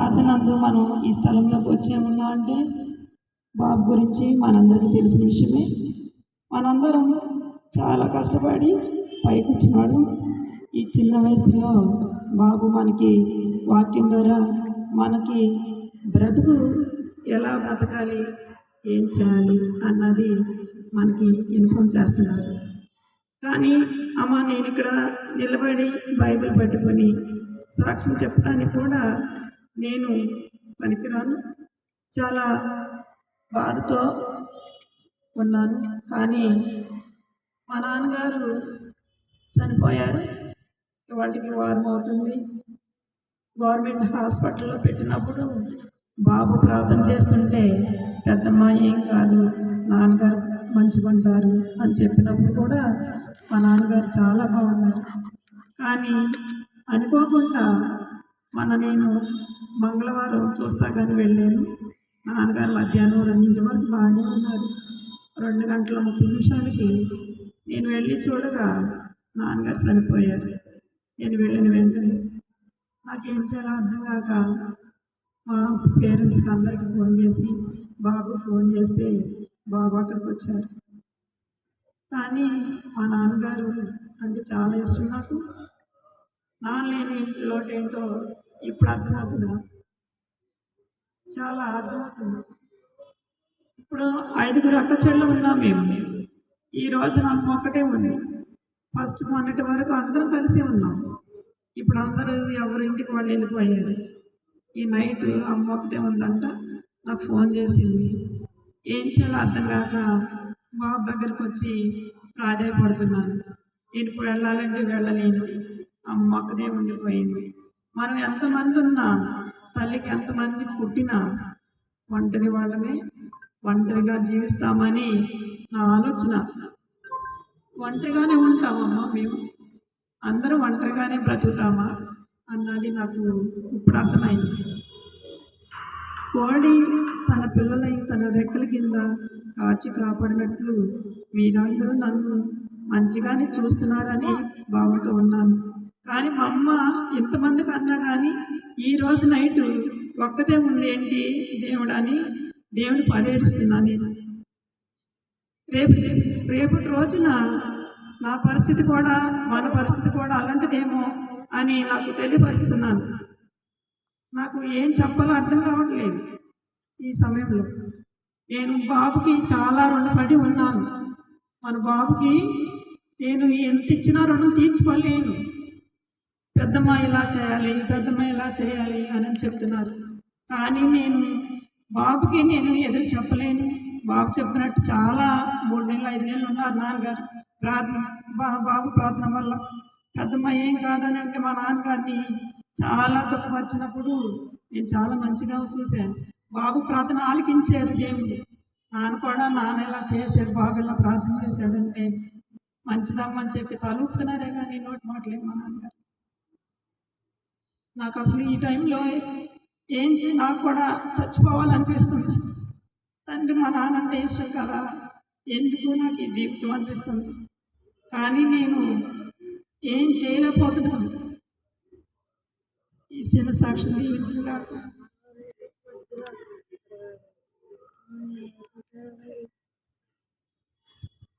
ప్రార్థనందు మనం ఈ స్థలంలోకి వచ్చామన్నా అంటే బాబు గురించి మనందరికీ తెలిసిన విషయమే. మనందరం చాలా కష్టపడి పైకి వచ్చినాడు ఈ చిన్న వయసులో బాబు మనకి వాక్యం ద్వారా మనకి బ్రతుకు ఎలా బ్రతకాలి ఏం చేయాలి అన్నది మనకి ఇన్ఫామ్ చేస్తున్నారు. కానీ అమ్మ నేను ఇక్కడ నిలబడి బైబిల్ పట్టుకొని సాక్ష్యం చెప్పడానికి కూడా నేను పనికిరాను. చాలా బాధతో ఉన్నాను. కానీ మా నాన్నగారు చనిపోయారు. వాటికి వారం అవుతుంది. గవర్నమెంట్ హాస్పిటల్లో పెట్టినప్పుడు బాబు ప్రార్థన చేస్తుంటే పెద్దమ్మ ఏం కాదు. నాన్నగారు మంచిగుంటారు అని చెప్పినప్పుడు కూడా మా నాన్నగారు చాలా బాగున్నారు. కానీ అనుకోకుండా మొన్న నేను మంగళవారం చూస్తా కానీ వెళ్ళాను. నాన్నగారు మధ్యాహ్నం రెండింటి వరకు బాగానే ఉన్నారు. రెండు గంటల ముప్పై నిమిషాలకి నేను వెళ్ళి చూడగా నాన్నగారు చనిపోయారు. నేను వెళ్ళిన వెంటనే నాకేం చేయాలో అర్థం కాక మా పేరెంట్స్కి అందరికి ఫోన్ చేసి బాబు ఫోన్ చేస్తే బాబు అక్కడికి వచ్చారు. కానీ మా నాన్నగారు అంటే చాలా ఇష్టం నాకు. నాన్న లేని లోటు ఏంటో ఇప్పుడు అర్థమవుతుంది? చాలా అర్థమవుతుంది. ఇప్పుడు ఐదుగురు అక్క చెళ్ళు ఉన్నాం మేము. ఈ రోజు నాకు ఒక్కటే ఉంది. ఫస్ట్ మొన్నటి వరకు అందరం కలిసి ఉన్నాం. ఇప్పుడు అందరూ ఎవరింటికి వాళ్ళు వెళ్ళిపోయారు. ఈ నైట్ అమ్మ ఒకటే ఉందంట నాకు ఫోన్ చేసింది. ఏం చేయాలో అర్థం కాక బాబు దగ్గరికి వచ్చి ప్రాధాయపడుతున్నాను నేను ఇప్పుడు వెళ్ళాలంటే వెళ్ళలేను. అమ్మ ఉండిపోయింది. మనం ఎంతమంది ఉన్నా తల్లికి ఎంతమంది పుట్టినా ఒంటరి వాళ్ళమే ఒంటరిగా జీవిస్తామని నా ఆలోచన. ఒంటరిగానే ఉంటామమ్మా మేము. అందరూ ఒంటరిగానే బ్రతుకుతామా అన్నది నాకు ఇప్పుడు అర్థమైంది. కోడి తన పిల్లలై తన రెక్కల కింద కాచి కాపాడినట్లు మీరందరూ నన్ను మంచిగానే చూస్తున్నారని భావంతో ఉన్నాను. కానీ మా అమ్మ ఎంతమందికి అన్నా కానీ ఈ రోజు నైట్ ఒక్కతే ఉంది ఏంటి దేవుడు అని దేవుడు పడేడుస్తున్నాను. నేను రేపు రేపటి రోజున నా పరిస్థితి కూడా మన పరిస్థితి కూడా అలాంటిదేమో అని నాకు తెలియపరుస్తున్నాను. నాకు ఏం చెప్పాలో అర్థం కావట్లేదు ఈ సమయంలో. నేను బాబుకి చాలా రుణపడి ఉన్నాను. మన బాబుకి నేను ఎంత ఇచ్చినా రుణం తీర్చుకోలేను. పెద్దమ్మ ఇలా చేయాలి పెద్దమ్మ ఇలా చేయాలి అని చెప్తున్నారు. కానీ నేను బాబుకి నేను ఎదురు చెప్పలేను. బాబు చెప్పినట్టు చాలా మూడు నెలలు ఐదు నెలలు ఉన్నారు నాన్నగారు. ప్రార్థన బా బాబు ప్రార్థన వల్ల. పెద్దమ్మ ఏం కాదని అంటే మా నాన్నగారిని చాలా దుఃఖపరిచినప్పుడు నేను చాలా మంచిగా చూశాను. బాబు ప్రార్థన ఆలకించారు దేవుడు. నాన్న కూడా నాన్న ఇలా చేశాడు బాబు ఇలా ప్రార్థన చేశాడంటే మంచిదమ్మని చెప్పి తలుపుతున్నారే కానీ నోటి మాటలేదు మా నాన్నగారు. నాకు అసలు ఈ టైంలో ఏం చే నాకు కూడా చచ్చిపోవాలనిపిస్తుంది. తండ్రి మా నాన్న అంటే ఇష్టం కదా ఎందుకు నాకు ఈ జీవితం అనిపిస్తుంది? కానీ నేను ఏం చేయలేకపోతున్నాను. ఈ చిన్న సాక్షి ఇచ్చిన కాక